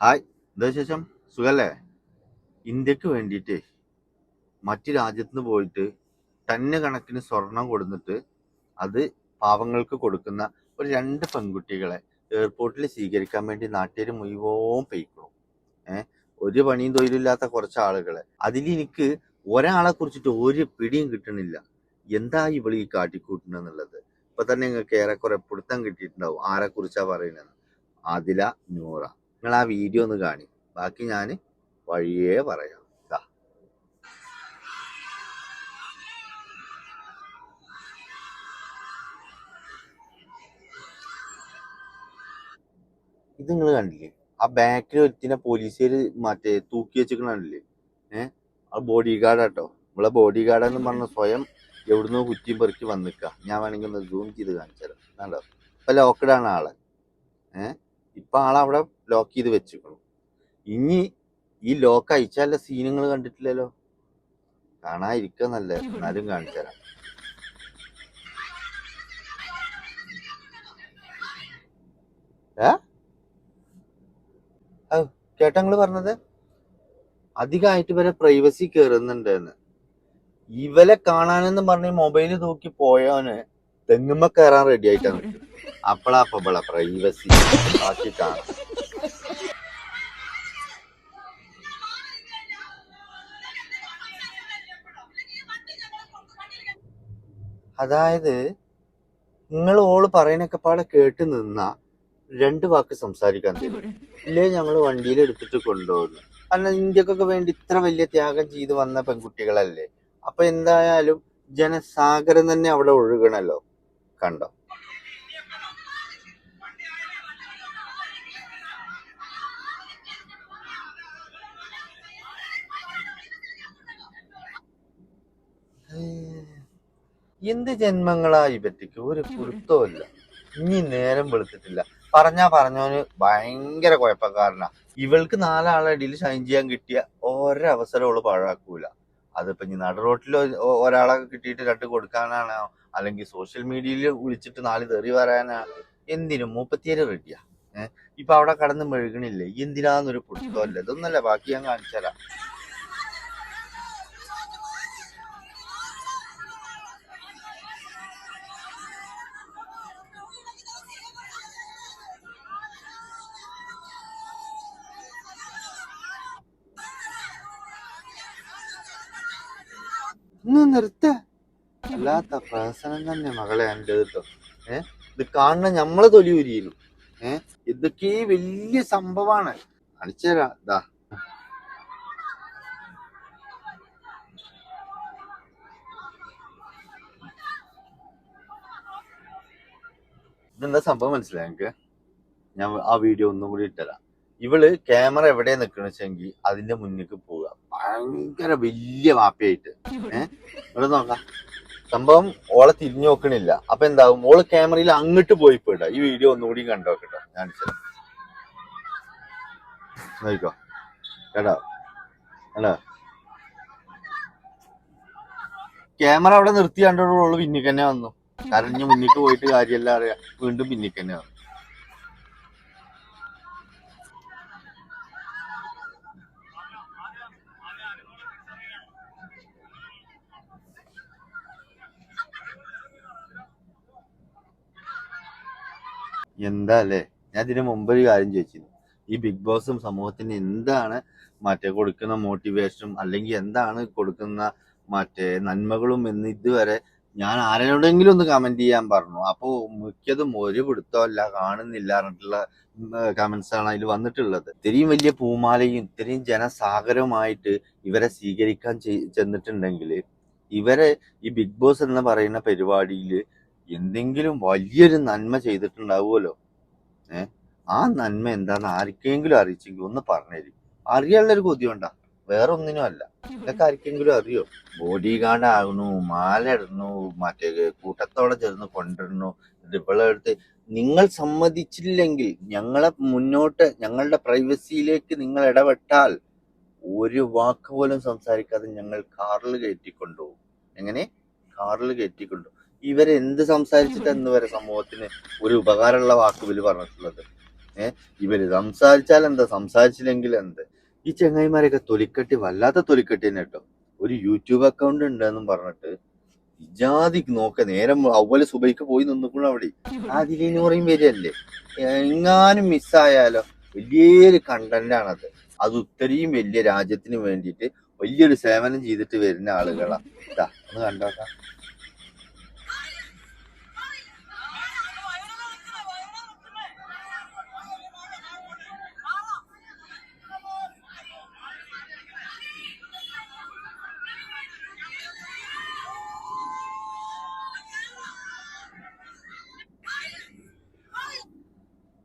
Hi എന്താ ശേഷം സുഖല്ലേ? ഇന്ത്യയ്ക്ക് വേണ്ടിയിട്ട് മറ്റു രാജ്യത്ത് പോയിട്ട് ടണ്ണ് കണക്കിന് സ്വർണം കൊടുത്തിട്ട് അത് പാവങ്ങൾക്ക് കൊടുക്കുന്ന ഒരു രണ്ട് പെൺകുട്ടികളെ എയർപോർട്ടിൽ സ്വീകരിക്കാൻ വേണ്ടി നാട്ടുകാർ മുഴുവൻ പെയ്ക്കണം. ഏഹ് ഒരു പണിയും തൊഴിലില്ലാത്ത കുറച്ച് ആളുകളെ അതിലെനിക്ക് ഒരാളെ കുറിച്ചിട്ട് ഒരു പിടിയും കിട്ടണില്ല. എന്താ ഇവിടെ ഈ കാട്ടിക്കൂട്ടണെന്നുള്ളത് ഇപ്പൊ തന്നെ നിങ്ങൾക്ക് ഏറെക്കുറെ പിടുത്തം കിട്ടിയിട്ടുണ്ടാവും. ആരെ കുറിച്ചാ പറയുന്നത്? അതില നൂറ. നിങ്ങൾ ആ വീഡിയോ ഒന്ന് കാണി. ബാക്കി ഞാൻ വഴിയേ പറയാം. ഇത് നിങ്ങൾ കണ്ടില്ലേ? ആ ബാക്കിൽ ഒരുത്തിനെ പോലീസുകാർ മറ്റേ തൂക്കി വെച്ചിട്ട് കണ്ടില്ലേ? ഏഹ് ആ ബോഡി ഗാർഡ് ആട്ടോ. നമ്മളെ ബോഡി ഗാർഡെന്ന് പറഞ്ഞ സ്വയം എവിടുന്നോ കുറ്റിയും പെറുക്കി വന്നിക്ക. ഞാൻ വേണമെങ്കിൽ ഒന്ന് സൂം ചെയ്ത് കാണിച്ചു തരാം കണ്ടോ? ഇപ്പൊ ലോക്കഡാണ് ആൾ. ഏഹ് ഇപ്പൊ ആളവിടെ ലോക്ക് ചെയ്ത് വെച്ചിരിക്കണം ഇനി ഈ ലോക്ക് അയച്ചാലുള്ള സീനുകൾ കണ്ടിട്ടില്ലല്ലോ? കാണാതിരിക്കുക നല്ല എന്നാലും കാണിച്ചു തരാം. പറഞ്ഞത്? അധികമായിട്ട് ഇവരെ പ്രൈവസി കേറുന്നുണ്ടെന്ന് ഇവലെ കാണാനെന്ന് പറഞ്ഞ് മൊബൈൽ തൂക്കി പോയവന് തെങ്ങുമ്മ കയറാൻ റെഡി ആയിട്ടാണ് അപ്പളാ അപ്പള പ്രൈവസി ബാക്കി കാണാം. അതായത് നിങ്ങൾ ഓൾ പറയണൊക്കെ പാടെ കേട്ട് നിന്ന രണ്ട് വാക്ക് സംസാരിക്കാൻ തരും. ഇല്ലേ ഞങ്ങൾ വണ്ടിയിൽ എടുത്തിട്ട് കൊണ്ടുപോകുന്നു. കാരണം ഇന്ത്യക്കൊക്കെ വേണ്ടി ഇത്ര വലിയ ത്യാഗം ചെയ്ത് വന്ന പെൺകുട്ടികളല്ലേ? അപ്പൊ എന്തായാലും ജനസാഗരം തന്നെ അവിടെ ഒഴുകണല്ലോ. കണ്ടോ? എന്ത് ജന്മങ്ങളാ ഇവറ്റക്ക് ഒരു കുരുത്തമില്ല ഇനി നേരം വെളുത്തിട്ടില്ല. പറഞ്ഞാ പറഞ്ഞോന് ഭയങ്കര കുഴപ്പക്കാരനാ. ഇവൾക്ക് നാലാളെ ഇടയിൽ ഷൈൻ ചെയ്യാൻ കിട്ടിയ ഒരവസരം അവൾ പാഴാക്കൂല. അതിപ്പോ ഇനി നട റോട്ടിൽ ഒരാളെ കിട്ടിയിട്ട് രണ്ട് കൊടുക്കാനാണോ. അല്ലെങ്കിൽ സോഷ്യൽ മീഡിയയിൽ വിളിച്ചിട്ട് നാല് തെറി പറയാനാ. എന്തിനും മുപ്പത്തിയേഴ് റെഡിയാ ഏഹ് ഇപ്പൊ അവിടെ കടന്ന് മെഴുകണില്ലേ? എന്തിനാന്നൊരു പുടുത്തമല്ല ഇതൊന്നല്ല ബാക്കി ഞാൻ കാണിച്ചുതരാം ഒന്ന് നിർത്ത അല്ലാത്ത പ്രഹസനം തന്നെ മകളെ എന്റെ കേട്ടോ ഏ? ഇത് കാണുന്ന നമ്മളെ തൊലി ഉരിയിലും. ഏ? ഇതൊക്കെ വലിയ സംഭവമാണ് കാണിച്ചുതരാ ഇതാ ഇതെന്താ സംഭവം മനസ്സിലായി എനിക്ക് ഞാൻ ആ വീഡിയോ ഒന്നും കൂടി ഇട്ടുതരാം ഇവൾ ക്യാമറ എവിടെ നിൽക്കണ വെച്ചെങ്കിൽ അതിന്റെ മുന്നിലേക്ക് പോവുക ഭയങ്കര വലിയ വാപ്പയായിട്ട്. ഏഹ്? ഇവിടെ നോക്കാം. സംഭവം ഓളെ തിരിഞ്ഞു നോക്കണില്ല. അപ്പൊ എന്താവും? ഓൾ ക്യാമറയിൽ അങ്ങോട്ട് പോയി പോയിട്ട ഈ വീഡിയോ ഒന്നുകൂടി കണ്ടു നോക്കട്ടെ ഞാൻ നോക്കോ കേട്ടോ? അല്ലോ ക്യാമറ അവിടെ നിർത്തി കണ്ടോളൂ പിന്നിക്ക് തന്നെ വന്നു. കരഞ്ഞ് മുന്നിട്ട് മുന്നിക്ക് പോയിട്ട് കാര്യമല്ല അറിയാം. വീണ്ടും പിന്നിക്ക് തന്നെ വന്നു. എന്താ അല്ലേ ഞാൻ ഇതിന് മുമ്പ് ഒരു കാര്യം ചോദിച്ചിരുന്നു. ഈ ബിഗ് ബോസും സമൂഹത്തിന് എന്താണ് മറ്റേ കൊടുക്കുന്ന മോട്ടിവേഷനും അല്ലെങ്കിൽ എന്താണ് കൊടുക്കുന്ന മറ്റേ നന്മകളും എന്ന് ഇതുവരെ ഞാൻ ആരോടെങ്കിലും ഒന്ന് കമന്റ് ചെയ്യാൻ പറഞ്ഞു. അപ്പോൾ മിക്കതും ഒരു പിടുത്തമല്ല കാണുന്നില്ല പറഞ്ഞിട്ടുള്ള കമന്റ്സ് ആണ് അതിൽ വന്നിട്ടുള്ളത്. ഇത്രയും വലിയ പൂമാലയും ഇത്രയും ജനസാഗരവുമായിട്ട് ഇവരെ സ്വീകരിക്കാൻ ചെന്നിട്ടുണ്ടെങ്കിൽ ഇവരെ ഈ ബിഗ് ബോസ് എന്ന് പറയുന്ന പരിപാടിയിൽ എന്തെങ്കിലും വലിയൊരു നന്മ ചെയ്തിട്ടുണ്ടാവുമല്ലോ. ഏ? ആ നന്മ എന്താന്ന് ആർക്കെങ്കിലും അറിയിച്ചെങ്കിൽ ഒന്ന് പറഞ്ഞുതരും അറിയാനുള്ള ഒരു ഉണ്ടാ വേറെ ഒന്നിനും അല്ല. ഇതൊക്കെ ആർക്കെങ്കിലും അറിയോ? ബോഡി ഗാർഡ് ആകുന്നു മാല ഇടുന്നു മറ്റേ കൂട്ടത്തോടെ ചേർന്ന് കൊണ്ടിരുന്നു ഇവളെടുത്ത് നിങ്ങൾ സമ്മതിച്ചില്ലെങ്കിൽ ഞങ്ങളെ മുന്നോട്ട് ഞങ്ങളുടെ പ്രൈവസിയിലേക്ക് നിങ്ങൾ ഇടപെട്ടാൽ ഒരു വാക്ക് പോലും സംസാരിക്കാതെ ഞങ്ങൾ കാറിൽ കയറ്റിക്കൊണ്ടുപോകും. എങ്ങനെ? കാറിൽ കയറ്റിക്കൊണ്ടു ഇവരെന്ത് സംസാരിച്ചിട്ട് എന്ന് വരെ സമൂഹത്തിന് ഒരു ഉപകാരമുള്ള വാക്ക് ഇവർ പറഞ്ഞിട്ടുള്ളത്? ഏഹ് ഇവർ സംസാരിച്ചാൽ എന്താ? സംസാരിച്ചില്ലെങ്കിൽ എന്ത്? ഈ ചെങ്ങായിമാരൊക്കെ തൊലിക്കെട്ടി വല്ലാത്ത തൊലിക്കെട്ടി തന്നെ കേട്ടോ. ഒരു യൂട്യൂബ് അക്കൗണ്ട് ഉണ്ടെന്നും പറഞ്ഞിട്ട് ജാതി നോക്ക നേരം അവൽ സുബൈക്ക് പോയി നിന്നിക്കണം അവിടെ. അതിലെന്ന് പറയും വരികയല്ലേ? എങ്ങാനും മിസ്സായാലോ വലിയൊരു കണ്ടന്റ് ആണത്. അത് ഇത്രയും വലിയ രാജ്യത്തിന് വേണ്ടിയിട്ട് വലിയൊരു സേവനം ചെയ്തിട്ട് വരുന്ന ആളുകളാ. ഇതാ ഒന്ന് കണ്ടോക്കാം.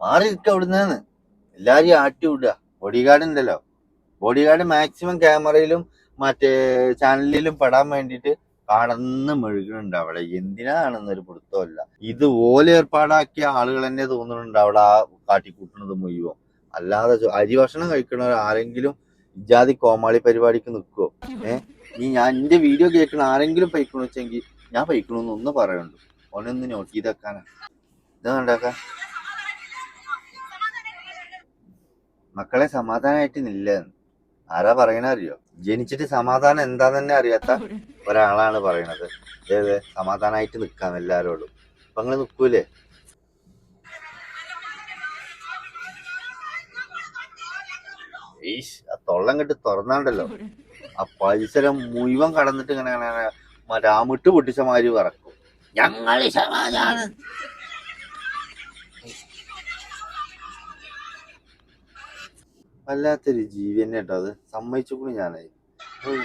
മാറി നിൽക്കുക അവിടുന്ന് എല്ലാരെയും ആട്ടി വിടുക. ബോഡി ഗാർഡ് ഉണ്ടല്ലോ. ബോഡി ഗാർഡ് മാക്സിമം ക്യാമറയിലും മറ്റേ ചാനലിലും പെടാൻ വേണ്ടിയിട്ട് കടന്ന് മെഴുകുന്നുണ്ട് അവിടെ. എന്തിനാണെന്നൊരു പിടുത്തമല്ല ഇത് ഓല ഏർപ്പാടാക്കിയ ആളുകൾ തന്നെ തോന്നുന്നുണ്ട് അവിടെ ആ കാട്ടിക്കൂട്ടുന്നത് മുഴുവൻ. അല്ലാതെ അരി ഭക്ഷണം കഴിക്കണവർ ആരെങ്കിലും ഇജാതി കോമാളി പരിപാടിക്ക് നിൽക്കുവോ ഏഹ് നീ ഞാൻ എന്റെ വീഡിയോ കേൾക്കണ ആരെങ്കിലും പൈക്കണെങ്കിൽ ഞാൻ പൈക്കണമെന്ന് ഒന്ന് പറയുന്നുണ്ട് ഓനൊന്ന് നോട്ട് ചെയ്തേക്കാനാ ഇത് കണ്ടാക്ക മക്കളെ സമാധാനമായിട്ട് നില്ല. ആരാ പറയണ അറിയോ ജനിച്ചിട്ട് സമാധാനം എന്താ തന്നെ അറിയാത്ത ഒരാളാണ് പറയണത്. ഏത്? സമാധാനമായിട്ട് നിൽക്കാം എല്ലാരോടും. അപ്പൊ നിങ്ങൾ നിൽക്കൂലേ ഈശ് ആ തൊള്ളം കെട്ട് തുറന്നാണ്ടല്ലോ. ആ പരിസരം മുഴുവൻ കടന്നിട്ട് ഇങ്ങനെ ഇങ്ങനെ രാമിട്ട് പൊട്ടിച്ച മാതിരി പറക്കും ഞങ്ങൾ സമാധാനം. വല്ലാത്തൊരു ജീവി തന്നെ കേട്ടോ അത്. സമ്മതിച്ചു ഞാനായി ഉം.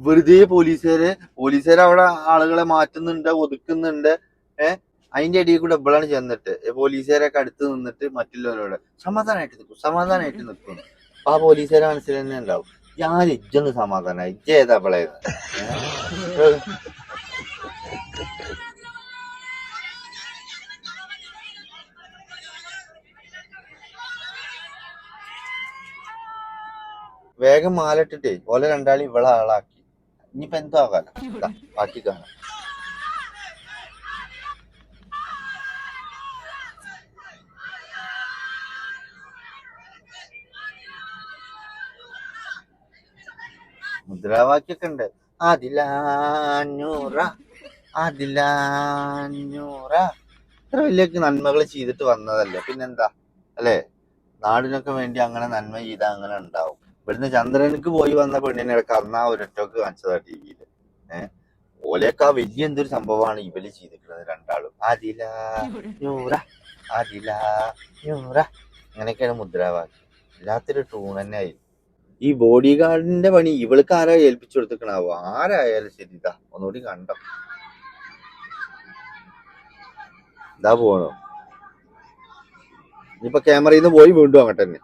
വെറുതെ പോലീസുകാര് പോലീസുകാർ അവിടെ ആളുകളെ മാറ്റുന്നുണ്ട് ഒതുക്കുന്നുണ്ട്. ഏഹ് അതിന്റെ ഇടയിൽ കൂടെ ഇവളാണ് ചെന്നിട്ട്. പോലീസുകാരൊക്കെ അടുത്ത് നിന്നിട്ട് മറ്റുള്ളവരോട് സമാധാനമായിട്ട് നിൽക്കും സമാധാനമായിട്ട് നിൽക്കും. അപ്പൊ ആ പോലീസുകാരെ മനസ്സിൽ തന്നെ ഉണ്ടാവും. ഞാൻ ഇജ്ജൊന്ന് സമാധാനമായി ഇജ്ജ ഏതാ അവളെ വേഗം മാലിട്ടിട്ടേ. ഓലെ രണ്ടാളി ഇവളെ ആളാക്കി. ഇനിയിപ്പോ എന്തോ ആകാല? ബാക്കി കാണാം. മുദ്രാവാക്യൊക്കെ ഉണ്ട്. അതിലാഞ്ഞൂറ അതിലാഞ്ഞൂറ ഇത്ര വലിയ നന്മകൾ ചെയ്തിട്ട് വന്നതല്ലേ? പിന്നെന്താ? അല്ലേ? നാടിനൊക്കെ വേണ്ടി അങ്ങനെ നന്മ ചെയ്താൽ അങ്ങനെ ഉണ്ടാവും. ഇവിടുന്ന് ചന്ദ്രനക്ക് പോയി വന്ന പെണ്ണിനെ ആ ഒരൊറ്റക്ക് കാണിച്ചതാ ടി വിയിൽ. ഏഹ് ഓലേക്കാ വലിയ എന്തൊരു സംഭവമാണ് ഇവർ ചെയ്തിട്ടുള്ളത് രണ്ടാളും. അതിലാഞ്ഞൂറ അതിലാഞ്ഞൂറ അങ്ങനെയൊക്കെയാണ് മുദ്രാവാക്യം. വല്ലാത്തൊരു ടൂൺ തന്നെ ആയി. ഈ ബോഡി ഗാർഡിന്റെ പണി ഇവൾക്ക് ആരാ ഏൽപ്പിച്ചു കൊടുത്തിക്കണാവോ ആരായാലും ശരി ഇതാ ഒന്നുകൂടി കണ്ടോ? ഇതാ പോണോ. ഇനിയിപ്പൊ ക്യാമറയിൽ നിന്ന് പോയി വീണ്ടും അങ്ങോട്ട് തന്നെ.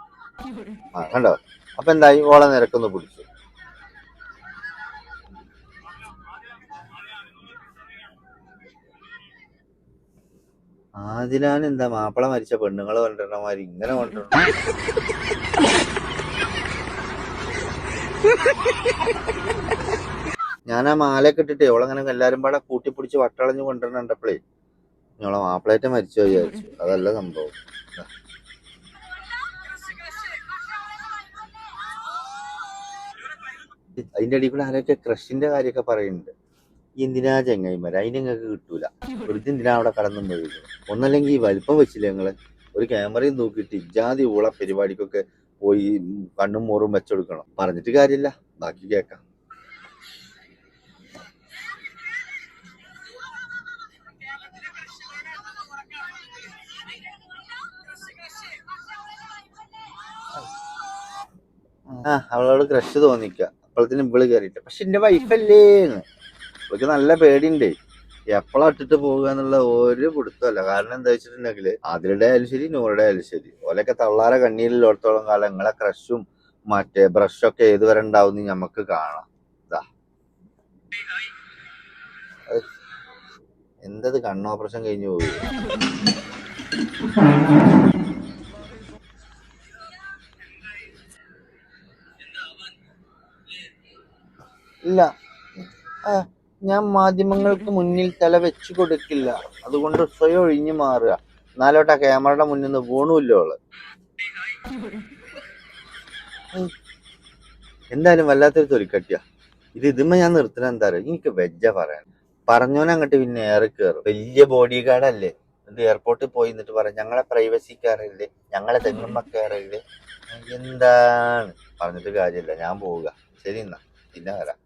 ആ കണ്ടോ? അപ്പൊ എന്തായി ഓളെ നിരക്കൊന്ന് പിടിച്ചു ആദിലാൻ എന്താ മാപ്പിള മരിച്ച പെണ്ണുങ്ങളെ കൊണ്ടിരണമാതിരി ഇങ്ങനെ കൊണ്ടിരണം ഞാൻ ആ മാലയൊക്കെ ഇട്ടിട്ടേ ഓളങ്ങനെ എല്ലാരും പാടെ കൂട്ടിപ്പിടിച്ച് വട്ടളഞ്ഞു കൊണ്ടുവരണ്ടപ്പോഴേ ഞങ്ങളെ മാപ്പിളേറ്റ മരിച്ചോ വിചാരിച്ചു. അതല്ല സംഭവം. അതിന്റെ അടിയിൽ കൂടെ ആരൊക്കെ ക്രഷിന്റെ കാര്യമൊക്കെ പറയുന്നുണ്ട്. എന്തിനാ ചെങ്ങായിമാര്? അതിന് നിങ്ങൾക്ക് കിട്ടൂല. വെറുതെ എന്തിനാ അവിടെ കടന്നു പോയത് ഒന്നല്ലെങ്കിൽ ഈ വലിപ്പം വെച്ചില്ല ഞങ്ങൾ ഒരു ക്യാമറയും നോക്കിയിട്ട് ഇജാതി ഊള പരിപാടിക്കൊക്കെ പോയി കണ്ണും മോറും വെച്ചെടുക്കണം. പറഞ്ഞിട്ട് കാര്യമില്ല. ബാക്കി കേക്കാം. ആ അവളോട് ക്രഷ് തോന്നിക്ക. അപ്പോഴത്തേനും ഇവൾ കയറിയിട്ട് പക്ഷെ എന്റെ വൈഫല്ലേ അവൾക്ക് നല്ല പേടിയുണ്ട്. എപ്പോഴാ ഇട്ടിട്ട് പോകുക എന്നുള്ള ഒരു പിടുത്തമല്ല. കാരണം എന്താ വെച്ചിട്ടുണ്ടെങ്കിൽ അതിലുടെ ആയാലും ശരി നൂറുടെ ആയാലും ശരി. ഓലൊക്കെ തള്ളാറെ കണ്ണീരിലോടത്തോളം കാലം നിങ്ങളെ ക്രഷും മറ്റേ ബ്രഷൊക്കെ ഏത് വരെ ഉണ്ടാവും നമുക്ക് കാണാം. ഇതാ എന്തത് കണ്ണോപ്പറേഷൻ കഴിഞ്ഞു പോകും ഇല്ല. ഞാൻ മാധ്യമങ്ങൾക്ക് മുന്നിൽ തല വെച്ചു കൊടുക്കില്ല. അതുകൊണ്ട് സ്വയം ഒഴിഞ്ഞു മാറുക. എന്നാലോട്ടാ ക്യാമറയുടെ മുന്നിൽ നിന്ന് വീണുല്ലോ അവൾ. എന്തായാലും വല്ലാത്തൊരു തൊലിക്കട്ടിയ. ഇത് ഇതുമ്മ ഞാൻ നിർത്തണ എന്താ പറയുക എനിക്ക് വെജ പറയാൻ. പറഞ്ഞോനെ അങ്ങോട്ട് പിന്നെ ഏറെ കയറും വലിയ ബോഡി ഗാർഡല്ലേ എന്നിട്ട് എയർപോർട്ടിൽ പോയി എന്നിട്ട് പറയാം ഞങ്ങളെ പ്രൈവസി കയറില്ലേ ഞങ്ങളെ തെങ്ങുമ്മ കയറില്ലേ എന്താണ് പറഞ്ഞിട്ട് കാര്യമില്ല. ഞാൻ പോവുക. ശരി എന്നാ. പിന്നെ വരാം.